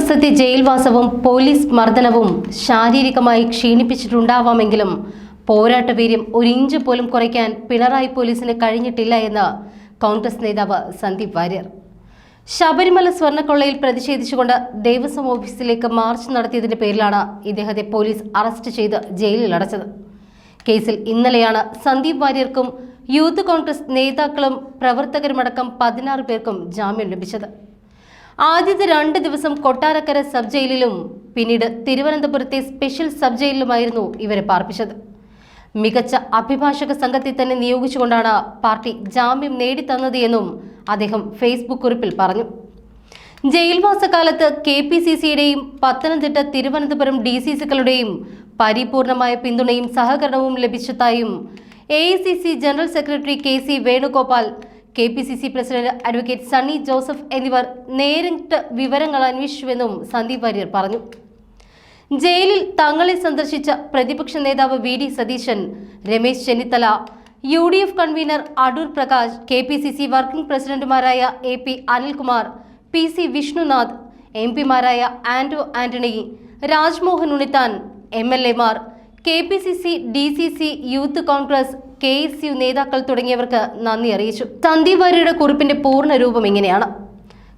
ദിവസത്തെ ജയിൽവാസവും പോലീസ് മർദ്ദനവും ശാരീരികമായി ക്ഷീണിപ്പിച്ചിട്ടുണ്ടാവാമെങ്കിലും പോരാട്ടവീര്യം ഒരിഞ്ച് പോലും കുറയ്ക്കാൻ പിണറായി പോലീസിന് കഴിഞ്ഞിട്ടില്ല എന്ന് കോൺഗ്രസ് നേതാവ് സന്ദീപ് വാര്യർ. ശബരിമല സ്വർണക്കൊള്ളയിൽ പ്രതിഷേധിച്ചുകൊണ്ട് ദേവസ്വം ഓഫീസിലേക്ക് മാർച്ച് നടത്തിയതിന്റെ പേരിലാണ് ഇദ്ദേഹത്തെ പോലീസ് അറസ്റ്റ് ചെയ്ത് ജയിലിൽ അടച്ചത്. കേസിൽ ഇന്നലെയാണ് സന്ദീപ് വാര്യർക്കും യൂത്ത് കോൺഗ്രസ് നേതാക്കളും പ്രവർത്തകരുമടക്കം പതിനാറ് പേർക്കും ജാമ്യം ലഭിച്ചത്. ആദ്യത്തെ രണ്ട് ദിവസം കൊട്ടാരക്കര സബ് ജയിലിലും പിന്നീട് തിരുവനന്തപുരത്തെ സ്പെഷ്യൽ സബ് ജയിലിലുമായിരുന്നു ഇവരെ പാർപ്പിച്ചത്. മികച്ച അഭിഭാഷക സംഘത്തെ തന്നെ നിയോഗിച്ചുകൊണ്ടാണ് പാർട്ടി ജാമ്യം നേടിത്തന്നത് എന്നും അദ്ദേഹം ഫേസ്ബുക്ക് കുറിപ്പിൽ പറഞ്ഞു. ജയിൽവാസകാലത്ത് കെ പി സി സിയുടെയും പത്തനംതിട്ട തിരുവനന്തപുരം ഡി സി സികളുടെയും പരിപൂർണമായ പിന്തുണയും സഹകരണവും ലഭിച്ചതായും A general secretary K C Venugopal K P C C president advocate Sunny Joseph എന്നിവർ നേരിട്ട് വിവരങ്ങൾ അന്വേഷിച്ചുവെന്നും സന്ദീപ് വാര്യർ പറഞ്ഞു. ജയിലിൽ തങ്ങളെ സന്ദർശിച്ച പ്രതിപക്ഷ നേതാവ് V D Satheesan Ramesh Chennithala U D F convener Adoor Prakash K P C C working പ്രസിഡന്റുമാരായ A P Anilkumar P C Vishnunath M പിമാരായ Anto Antony Rajmohan Unnithan M L എമാർ K P C C D C C youth Congress K S U നേതാക്കൾ തുടങ്ങിയവർക്ക് നന്ദി അറിയിച്ചു. സന്ദീപ് വാര്യരുടെ കുറിപ്പിന്റെ പൂർണ രൂപം ഇങ്ങനെയാണ്.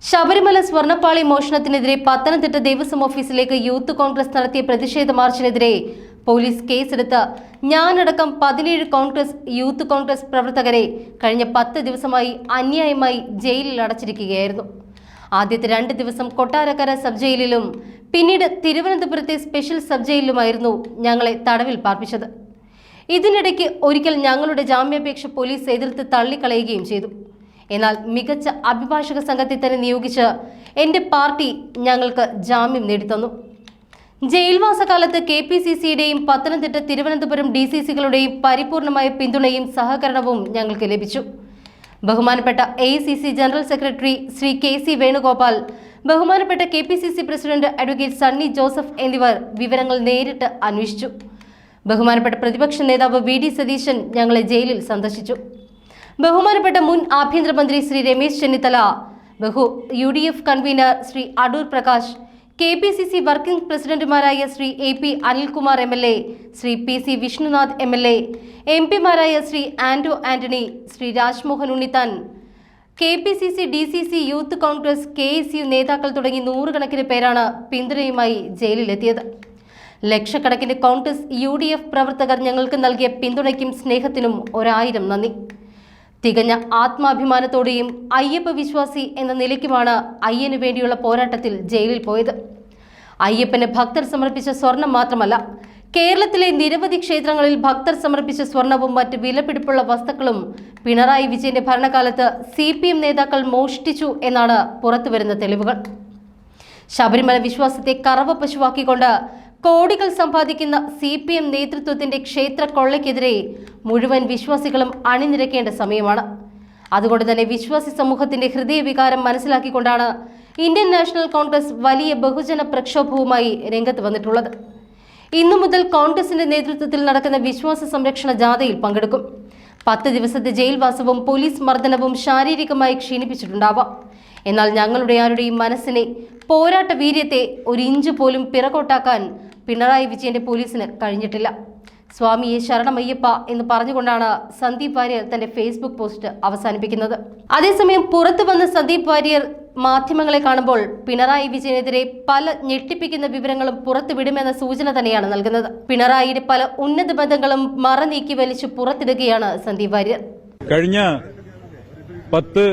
ശബരിമല സ്വർണപ്പാളി മോഷണത്തിനെതിരെ പത്തനംതിട്ട ദേവസ്വം ഓഫീസിലേക്ക് യൂത്ത് കോൺഗ്രസ് നടത്തിയ പ്രതിഷേധ മാർച്ചിനെതിരെ പോലീസ് കേസെടുത്ത് ഞാനടക്കം പതിനേഴ് കോൺഗ്രസ് യൂത്ത് കോൺഗ്രസ് പ്രവർത്തകരെ കഴിഞ്ഞ പത്ത് ദിവസമായി അന്യായമായി ജയിലിൽ അടച്ചിരിക്കുകയായിരുന്നു. ആദ്യത്തെ രണ്ട് ദിവസം കൊട്ടാരക്കര സബ് ജയിലിലും പിന്നീട് തിരുവനന്തപുരത്തെ സ്പെഷ്യൽ സബ് ജയിലിലുമായിരുന്നു ഞങ്ങളെ തടവിൽ പാർപ്പിച്ചത്. ഇതിനിടയ്ക്ക് ഒരിക്കൽ ഞങ്ങളുടെ ജാമ്യാപേക്ഷ പോലീസ് എതിർത്ത് തള്ളിക്കളയുകയും ചെയ്തു. എന്നാൽ മികച്ച അഭിഭാഷക സംഘത്തെ തന്നെ നിയോഗിച്ച് എന്റെ പാർട്ടി ഞങ്ങൾക്ക് ജാമ്യം നേടിത്തന്നു. ജയിൽവാസകാലത്ത് കെ പി സി സിയുടെയും പത്തനംതിട്ട തിരുവനന്തപുരം ഡി സി സികളുടെയും പരിപൂർണമായ പിന്തുണയും സഹകരണവും ഞങ്ങൾക്ക് ലഭിച്ചു. ബഹുമാനപ്പെട്ട A C C general secretary Shri K C Venugopal ബഹുമാനപ്പെട്ട K P C C president advocate Sunny Joseph എന്നിവർ വിവരങ്ങൾ നേരിട്ട് അന്വേഷിച്ചു. ബഹുമാനപ്പെട്ട പ്രതിപക്ഷ നേതാവ് വി ഡി സതീശൻ ഞങ്ങളെ ജയിലിൽ സന്ദർശിച്ചു. ബഹുമാനപ്പെട്ട മുൻ ആഭ്യന്തരമന്ത്രി ശ്രീ രമേശ് ചെന്നിത്തല ബഹു U D F convener Shri Adoor Prakash K P C C working പ്രസിഡന്റുമാരായ Shri A P Anilkumar M L A Shri P C Vishnunath M L A M പിമാരായ Shri Anto Antony Shri Rajmohan Unnithan K P C C D C C youth Congress K S U നേതാക്കൾ തുടങ്ങി നൂറുകണക്കിന് പേരാണ് പിന്തുണയുമായി ജയിലിലെത്തിയത്. ലക്ഷക്കണക്കിന് Congress U D F പ്രവർത്തകർ ഞങ്ങൾക്ക് നൽകിയ പിന്തുണയ്ക്കും സ്നേഹത്തിനും ഒരായിരം നന്ദി. തികഞ്ഞ ആത്മാഭിമാനത്തോടെയും അയ്യപ്പ വിശ്വാസി എന്ന നിലയ്ക്കുമാണ് അയ്യന് വേണ്ടിയുള്ള പോരാട്ടത്തിൽ ജയിലിൽ പോയത്. അയ്യപ്പന് ഭക്തർ സമർപ്പിച്ച സ്വർണം മാത്രമല്ല കേരളത്തിലെ നിരവധി ക്ഷേത്രങ്ങളിൽ ഭക്തർ സമർപ്പിച്ച സ്വർണവും മറ്റ് വിലപിടിപ്പുള്ള വസ്തുക്കളും പിണറായി വിജയന്റെ ഭരണകാലത്ത് സി പി എം നേതാക്കൾ മോഷ്ടിച്ചു എന്നാണ് പുറത്തുവരുന്ന തെളിവുകൾ. ശബരിമല വിശ്വാസത്തെ കറവ പശുവാക്കിക്കൊണ്ട് കോടികൾ സമ്പാദിക്കുന്ന സി പി എം നേതൃത്വത്തിന്റെ ക്ഷേത്ര കൊള്ളയ്ക്കെതിരെ മുഴുവൻ വിശ്വാസികളും അണിനിരക്കേണ്ട സമയമാണ്. അതുകൊണ്ട് തന്നെ വിശ്വാസി സമൂഹത്തിന്റെ ഹൃദയവികാരം മനസ്സിലാക്കിക്കൊണ്ടാണ് ഇന്ത്യൻ നാഷണൽ കോൺഗ്രസ് വലിയ ബഹുജന പ്രക്ഷോഭവുമായി രംഗത്ത് വന്നിട്ടുള്ളത്. ഇന്നു മുതൽ കോൺഗ്രസിന്റെ നേതൃത്വത്തിൽ നടക്കുന്ന വിശ്വാസ സംരക്ഷണ ജാഥയിൽ പങ്കെടുക്കും. പത്ത് ദിവസത്തെ ജയിൽവാസവും പോലീസ് മർദ്ദനവും ശാരീരികമായി ക്ഷീണിപ്പിച്ചിട്ടുണ്ടാവാം. എന്നാൽ ഞങ്ങളുടെ ആരുടെയും മനസ്സിനെ പോരാട്ട വീര്യത്തെ ഒരു ഇഞ്ച് പോലും പിറകോട്ടാക്കാൻ പിണറായി വിജയന്റെ പോലീസിന് കഴിഞ്ഞിട്ടില്ല. സ്വാമിയെ ശരണമയ്യപ്പ എന്ന് പറഞ്ഞുകൊണ്ടാണ് സന്ദീപ് വാര്യർ തന്റെ ഫേസ്ബുക്ക് പോസ്റ്റ് അവസാനിപ്പിക്കുന്നത്. അതേസമയം പുറത്തു വന്ന സന്ദീപ് വാര്യർ മാധ്യമങ്ങളെ കാണുമ്പോൾ പിണറായി വിജയനെതിരെ പല ഞെട്ടിപ്പിക്കുന്ന വിവരങ്ങളും പുറത്തുവിടുമെന്ന സൂചന തന്നെയാണ് നൽകുന്നത്. പിണറായിയുടെ പല ഉന്നത ബന്ധങ്ങളും മറനീക്കി വലിച്ചു പുറത്തിടുകയാണ് സന്ദീപ് വാര്യർ. കഴിഞ്ഞ പത്ത്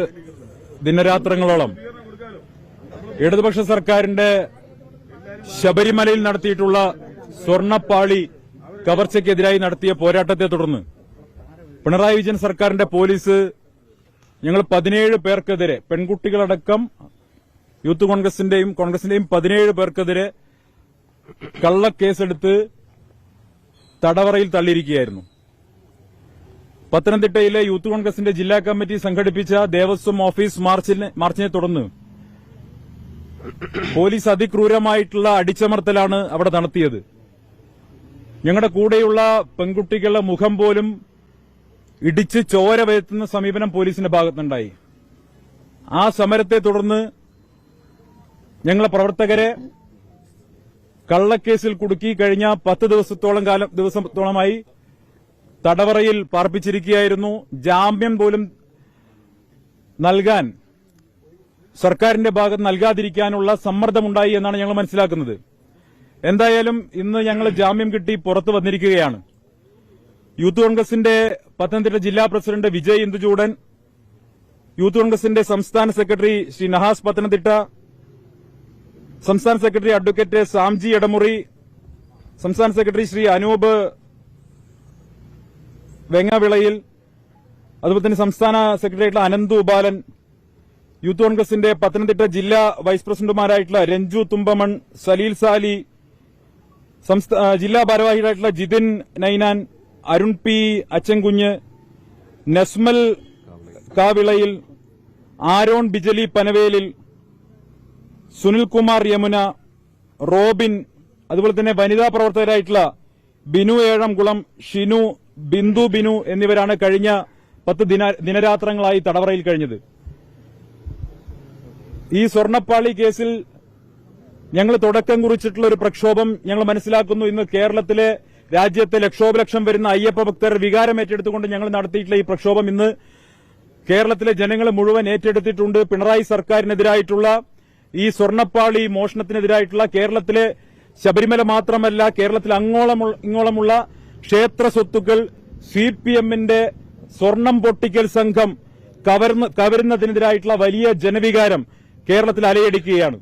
ദിനരാത്രങ്ങളോളം ഇടതുപക്ഷ സർക്കാരിന്റെ ശബരിമലയിൽ നടത്തിയിട്ടുള്ള സ്വർണപ്പാളി കവർച്ചയ്ക്കെതിരായി നടത്തിയ പോരാട്ടത്തെ തുടർന്ന് പിണറായി വിജയൻ സർക്കാരിന്റെ പോലീസ് ഞങ്ങൾ പതിനേഴ് പേർക്കെതിരെ പെൺകുട്ടികളടക്കം യൂത്ത് കോൺഗ്രസിന്റെയും കോൺഗ്രസിന്റെയും പതിനേഴ് പേർക്കെതിരെ കള്ളക്കേസെടുത്ത് തടവറയിൽ തള്ളിയിരിക്കുകയായിരുന്നു. പത്തനംതിട്ടയിലെ യൂത്ത് കോൺഗ്രസിന്റെ ജില്ലാ കമ്മിറ്റി സംഘടിപ്പിച്ച ദേവസ്വം ഓഫീസ് മാർച്ചിനെ തുടർന്ന് പോലീസ് അതിക്രൂരമായിട്ടുള്ള അടിച്ചമർത്തലാണ് അവിടെ നടത്തിയത്. ഞങ്ങളുടെ കൂടെയുള്ള പെൺകുട്ടികളുടെ മുഖം പോലും ഇടിച്ച് ചോര വരുത്തുന്ന സമീപനം പോലീസിന്റെ ഭാഗത്തുണ്ടായി ആ സമരത്തെ തുടർന്ന് ഞങ്ങളെ പ്രവർത്തകരെ കള്ളക്കേസിൽ കുടുക്കി കഴിഞ്ഞ പത്ത് ദിവസത്തോളം കാലം ദിവസത്തോളമായി തടവറയിൽ പാർപ്പിച്ചിരിക്കുകയായിരുന്നു. ജാമ്യം പോലും നൽകാൻ സർക്കാരിന്റെ ഭാഗത്ത് നൽകാതിരിക്കാനുള്ള സമ്മർദ്ദമുണ്ടായി എന്നാണ് ഞങ്ങൾ മനസ്സിലാക്കുന്നത്. എന്തായാലും ഇന്ന് ഞങ്ങൾ ജാമ്യം കിട്ടി പുറത്തു വന്നിരിക്കുകയാണ്. യൂത്ത് കോൺഗ്രസിന്റെ പത്തനംതിട്ട ജില്ലാ പ്രസിഡന്റ് വിജയ് ഇന്ദുചൂടൻ യൂത്ത് കോൺഗ്രസിന്റെ സംസ്ഥാന സെക്രട്ടറി ശ്രീ നഹാസ് പത്തനംതിട്ട സംസ്ഥാന സെക്രട്ടറി അഡ്വക്കേറ്റ് സാംജി എടമുറി സംസ്ഥാന സെക്രട്ടറി ശ്രീ അനൂപ് വെങ്ങവിളയിൽ അതുപോലെ തന്നെ സംസ്ഥാന സെക്രട്ടറിയായിട്ടുള്ള അനന്ത് ഉപാലൻ യൂത്ത് കോൺഗ്രസിന്റെ പത്തനംതിട്ട ജില്ലാ വൈസ് പ്രസിഡന്റുമാരായിട്ടുള്ള രഞ്ജു തുമ്പമൺ സലീൽ സാലി ജില്ലാ ഭാരവാഹികളായിട്ടുള്ള ജിതിൻ നൈനാൻ അരുൺ പി അച്ചൻകുഞ്ഞ് നസ്മൽ കാവിളയിൽ ആരോൺ ബിജലി പനവേലിൽ സുനിൽകുമാർ യമുന റോബിൻ അതുപോലെ തന്നെ വനിതാ പ്രവർത്തകരായിട്ടുള്ള ബിനു ഏഴംകുളം ഷിനു ബിന്ദു ബിനു എന്നിവരാണ് കഴിഞ്ഞ പത്ത് ദിന ദിനരാത്രങ്ങളായി തടവറയിൽ കഴിഞ്ഞത്. ഈ സ്വർണപ്പാളി കേസിൽ ഞങ്ങൾ തുടക്കം കുറിച്ചിട്ടുള്ള ഒരു പ്രക്ഷോഭം ഞങ്ങൾ മനസ്സിലാക്കുന്നു. ഇന്ന് കേരളത്തിലെ രാജ്യത്തെ ലക്ഷോപലക്ഷം വരുന്ന അയ്യപ്പ ഭക്തർ വികാരം ഏറ്റെടുത്തുകൊണ്ട് ഞങ്ങൾ നടത്തിയിട്ടുള്ള ഈ പ്രക്ഷോഭം ഇന്ന് കേരളത്തിലെ ജനങ്ങൾ മുഴുവൻ ഏറ്റെടുത്തിട്ടുണ്ട്. പിണറായി സർക്കാരിനെതിരായിട്ടുള്ള ഈ സ്വർണപ്പാളി മോഷണത്തിനെതിരായിട്ടുള്ള കേരളത്തിലെ ശബരിമല മാത്രമല്ല കേരളത്തിൽ അങ്ങോളം ഇങ്ങോളമുള്ള ക്ഷേത്ര സ്വത്തുക്കൾ സി പി എമ്മിന്റെ സ്വർണം പൊട്ടിക്കൽ സംഘം കവരുന്നതിനെതിരായിട്ടുള്ള വലിയ ജനവികാരം കേരളത്തിൽ അലയടിക്കുകയാണ്.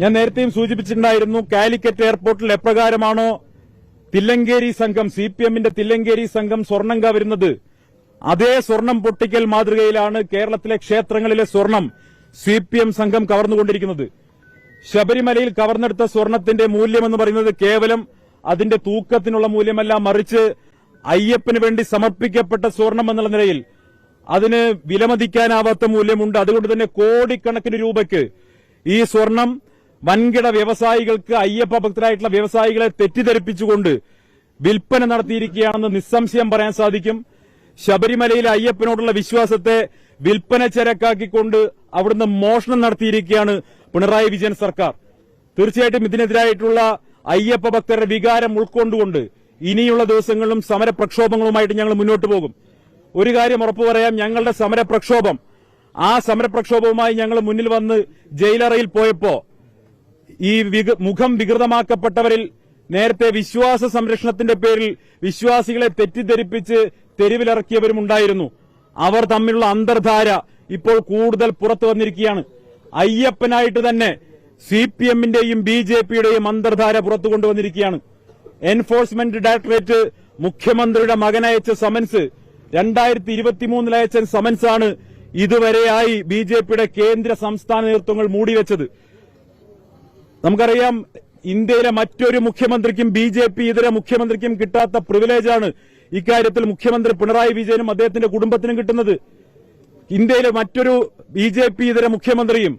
ഞാൻ നേരത്തെയും സൂചിപ്പിച്ചിട്ടുണ്ടായിരുന്നു കാലിക്കറ്റ് എയർപോർട്ടിൽ എപ്രകാരമാണോ തില്ലങ്കേരി സംഘം സി പി എമ്മിന്റെ തില്ലങ്കേരി സംഘം സ്വർണം കവരുന്നത് അതേ സ്വർണം പൊട്ടിക്കൽ മാതൃകയിലാണ് കേരളത്തിലെ ക്ഷേത്രങ്ങളിലെ സ്വർണം സി പി എം സംഘം കവർന്നുകൊണ്ടിരിക്കുന്നത്. ശബരിമലയിൽ കവർന്നെടുത്ത സ്വർണത്തിന്റെ മൂല്യമെന്ന് പറയുന്നത് കേവലം അതിന്റെ തൂക്കത്തിനുള്ള മൂല്യമല്ല മറിച്ച് അയ്യപ്പന് വേണ്ടി സമർപ്പിക്കപ്പെട്ട സ്വർണം എന്നുള്ള നിലയിൽ അതിന് വിലമതിക്കാനാവാത്ത മൂല്യമുണ്ട്. അതുകൊണ്ട് തന്നെ കോടിക്കണക്കിന് രൂപയ്ക്ക് ഈ സ്വർണം വൻകിട വ്യവസായികൾക്ക് അയ്യപ്പ ഭക്തരായിട്ടുള്ള വ്യവസായികളെ തെറ്റിദ്ധരിപ്പിച്ചുകൊണ്ട് വിൽപ്പന നടത്തിയിരിക്കുകയാണെന്ന് നിസ്സംശയം പറയാൻ സാധിക്കും. ശബരിമലയിലെ അയ്യപ്പനോടുള്ള വിശ്വാസത്തെ വിൽപ്പന ചരക്കാക്കിക്കൊണ്ട് അവിടുന്ന് മോഷണം നടത്തിയിരിക്കുകയാണ് പിണറായി വിജയൻ സർക്കാർ. തീർച്ചയായിട്ടും ഇതിനെതിരായിട്ടുള്ള അയ്യപ്പ ഭക്തരുടെ വികാരം ഉൾക്കൊണ്ടുകൊണ്ട് ഇനിയുള്ള ദിവസങ്ങളിലും സമരപ്രക്ഷോഭങ്ങളുമായിട്ട് ഞങ്ങൾ മുന്നോട്ട് പോകും. ഒരു കാര്യം ഉറപ്പു പറയാം ഞങ്ങളുടെ സമരപ്രക്ഷോഭം ആ സമരപ്രക്ഷോഭവുമായി ഞങ്ങൾ മുന്നിൽ വന്ന് ജയിലറയിൽ പോയപ്പോ ഈ മുഖം വികൃതമാക്കപ്പെട്ടവരിൽ നേരത്തെ വിശ്വാസ സംരക്ഷണത്തിന്റെ പേരിൽ വിശ്വാസികളെ തെറ്റിദ്ധരിപ്പിച്ച് തെരുവിലിറക്കിയവരും ഉണ്ടായിരുന്നു. അവർ തമ്മിലുള്ള അന്തർധാര ഇപ്പോൾ കൂടുതൽ പുറത്തു വന്നിരിക്കുകയാണ്. അയ്യപ്പനായിട്ട് തന്നെ സി പി എമ്മിന്റെയും ബി ജെ പിയുടെയും അന്തർധാര പുറത്തു കൊണ്ടുവന്നിരിക്കുകയാണ്. എൻഫോഴ്സ്മെന്റ് ഡയറക്ടറേറ്റ് മുഖ്യമന്ത്രിയുടെ മകനയച്ച സമൻസ് രണ്ടായിരത്തി ഇരുപത്തിമൂന്നിൽ അയച്ച സമൻസാണ് ഇതുവരെയായി ബി ജെ പിയുടെ കേന്ദ്ര സംസ്ഥാന നേതൃത്വങ്ങൾ മൂടിവെച്ചത്. നമുക്കറിയാം ഇന്ത്യയിലെ മറ്റൊരു മുഖ്യമന്ത്രിക്കും ബി ജെ പി ഇതര മുഖ്യമന്ത്രിക്കും കിട്ടാത്ത പ്രിവിലേജാണ് ഇക്കാര്യത്തിൽ മുഖ്യമന്ത്രി പിണറായി വിജയനും അദ്ദേഹത്തിന്റെ കുടുംബത്തിനും കിട്ടുന്നത്. ഇന്ത്യയിലെ മറ്റൊരു ബി ജെ പി ഇതര മുഖ്യമന്ത്രിയും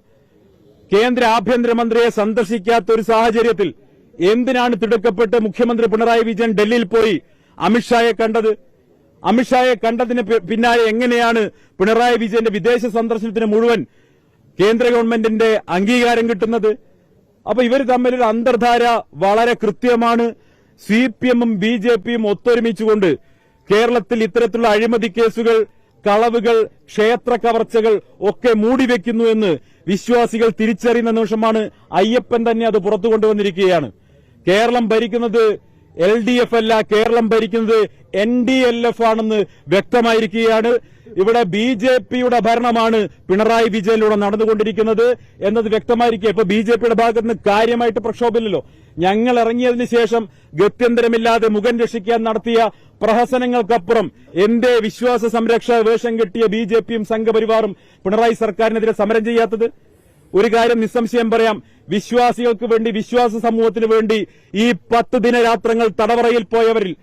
കേന്ദ്ര ആഭ്യന്തരമന്ത്രിയെ സന്ദർശിക്കാത്ത ഒരു സാഹചര്യത്തിൽ എന്തിനാണ് തിടുക്കപ്പെട്ട് മുഖ്യമന്ത്രി പിണറായി വിജയൻ ഡൽഹിയിൽ പോയി അമിത്ഷായെ കണ്ടത്? അമിത്ഷായെ കണ്ടതിന് പിന്നാലെ എങ്ങനെയാണ് പിണറായി വിജയന്റെ വിദേശ സന്ദർശനത്തിന് മുഴുവൻ കേന്ദ്ര ഗവൺമെന്റിന്റെ അംഗീകാരം കിട്ടുന്നത്? അപ്പൊ ഇവർ തമ്മിലൊരു അന്തർധാര വളരെ കൃത്യമാണ്. സി പി എമ്മും ബി ജെ പിയും ഒത്തൊരുമിച്ചുകൊണ്ട് കേരളത്തിൽ ഇത്തരത്തിലുള്ള അഴിമതി കേസുകൾ കളവുകൾ ക്ഷേത്ര കവർച്ചകൾ ഒക്കെ മൂടിവെക്കുന്നു എന്ന് വിശ്വാസികൾ തിരിച്ചറിയുന്ന നിമിഷമാണ് അയ്യപ്പൻ തന്നെ അത് പുറത്തു കൊണ്ടുവന്നിരിക്കുകയാണ്. കേരളം ഭരിക്കുന്നത് എൽ ഡി എഫ് അല്ല കേരളം ഭരിക്കുന്നത് എൻ ഡി എൽ എഫ് ആണെന്ന് വ്യക്തമായിരിക്കുകയാണ്. ഇവിടെ ബി ജെ പിയുടെ ഭരണമാണ് പിണറായി വിജയനിലൂടെ നടന്നുകൊണ്ടിരിക്കുന്നത് എന്നത് വ്യക്തമായിരിക്കുക ഇപ്പൊ ബി ജെ പിയുടെ ഭാഗത്ത് നിന്ന് കാര്യമായിട്ട് പ്രക്ഷോഭമില്ലല്ലോ. ഞങ്ങൾ ഇറങ്ങിയതിനു ശേഷം ഗത്യന്തരമില്ലാതെ മുഖം രക്ഷിക്കാൻ നടത്തിയ പ്രഹസനങ്ങൾക്കപ്പുറം എന്റെ വിശ്വാസ സംരക്ഷ വേഷം കിട്ടിയ ബി ജെ പിയും സംഘപരിവാറും പിണറായി സർക്കാരിനെതിരെ സമരം ചെയ്യാത്തത്? ഒരു കാര്യം നിസ്സംശയം പറയാം. വിശ്വാസികൾക്ക് വേണ്ടി വിശ്വാസ സമൂഹത്തിന് വേണ്ടി ഈ പത്ത് ദിനരാത്രങ്ങൾ തടവറയിൽ പോയവരിൽ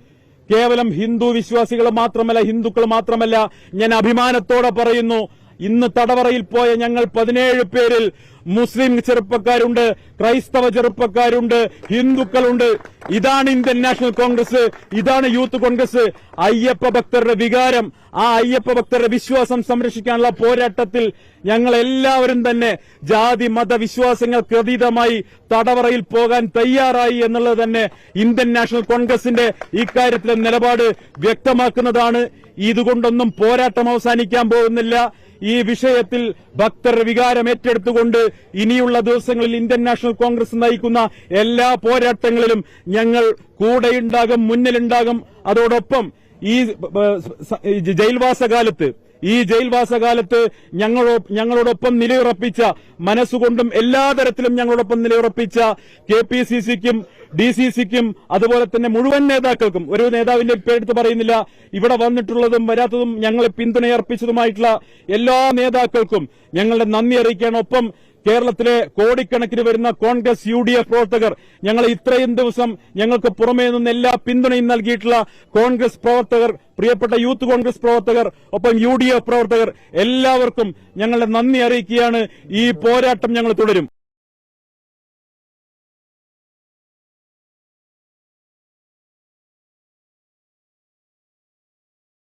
കേവലം ഹിന്ദു വിശ്വാസികൾ മാത്രമല്ല ഹിന്ദുക്കൾ മാത്രമല്ല ഞാൻ അഭിമാനത്തോടെ പറയുന്നു ഇന്ന് തടവറയിൽ പോയ ഞങ്ങൾ പതിനേഴ് പേരിൽ മുസ്ലിം ചെറുപ്പക്കാരുണ്ട് ക്രൈസ്തവ ചെറുപ്പക്കാരുണ്ട് ഹിന്ദുക്കളുണ്ട്. ഇതാണ് ഇന്ത്യൻ നാഷണൽ കോൺഗ്രസ് ഇതാണ് യൂത്ത് കോൺഗ്രസ്. അയ്യപ്പ ഭക്തരുടെ വികാരം ആ അയ്യപ്പ ഭക്തരുടെ വിശ്വാസം സംരക്ഷിക്കാനുള്ള പോരാട്ടത്തിൽ ഞങ്ങൾ എല്ലാവരും തന്നെ ജാതി മത വിശ്വാസങ്ങൾക്ക് അതീതമായി തടവറയിൽ പോകാൻ തയ്യാറായി എന്നുള്ളത് തന്നെ ഇന്ത്യൻ നാഷണൽ കോൺഗ്രസിന്റെ ഇക്കാര്യത്തിലെ നിലപാട് വ്യക്തമാക്കുന്നതാണ്. ഇതുകൊണ്ടൊന്നും പോരാട്ടം അവസാനിക്കാൻ പോകുന്നില്ല. ഈ വിഷയത്തിൽ ഭക്തർ വികാരം ഏറ്റെടുത്തുകൊണ്ട് ഇനിയുള്ള ദിവസങ്ങളിൽ ഇന്ത്യൻ നാഷണൽ കോൺഗ്രസ് നയിക്കുന്ന എല്ലാ പോരാട്ടങ്ങളിലും ഞങ്ങൾ കൂടെയുണ്ടാകും മുന്നിലുണ്ടാകും. അതോടൊപ്പം ഈ ജയിൽവാസകാലത്ത് ഈ ജയിൽവാസ കാലത്ത് ഈ ജയിൽവാസ കാലത്ത് ഞങ്ങളോ ഞങ്ങളോടൊപ്പം നിലയുറപ്പിച്ച മനസ്സുകൊണ്ടും എല്ലാ തരത്തിലും ഞങ്ങളോടൊപ്പം നിലയുറപ്പിച്ച കെ പി സി സിക്കും ഡി സി സിക്കും അതുപോലെ തന്നെ മുഴുവൻ നേതാക്കൾക്കും ഒരു നേതാവിന്റെ പേരെടുത്ത് പറയുന്നില്ല ഇവിടെ വന്നിട്ടുള്ളതും വരാത്തതും ഞങ്ങളെ പിന്തുണയർപ്പിച്ചതുമായിട്ടുള്ള എല്ലാ നേതാക്കൾക്കും ഞങ്ങളുടെ നന്ദി അറിയിക്കാൻ ഒപ്പം കേരളത്തിലെ കോടിക്കണക്കിന് വരുന്ന കോൺഗ്രസ് യു ഡി എഫ് പ്രവർത്തകർ ഞങ്ങൾ ഇത്രയും ദിവസം ഞങ്ങൾക്ക് പുറമേ നിന്ന് എല്ലാ പിന്തുണയും നൽകിയിട്ടുള്ള കോൺഗ്രസ് പ്രവർത്തകർ പ്രിയപ്പെട്ട യൂത്ത് കോൺഗ്രസ് പ്രവർത്തകർ ഒപ്പം യു പ്രവർത്തകർ എല്ലാവർക്കും ഞങ്ങളുടെ നന്ദി അറിയിക്കുകയാണ്. ഈ പോരാട്ടം ഞങ്ങൾ തുടരും.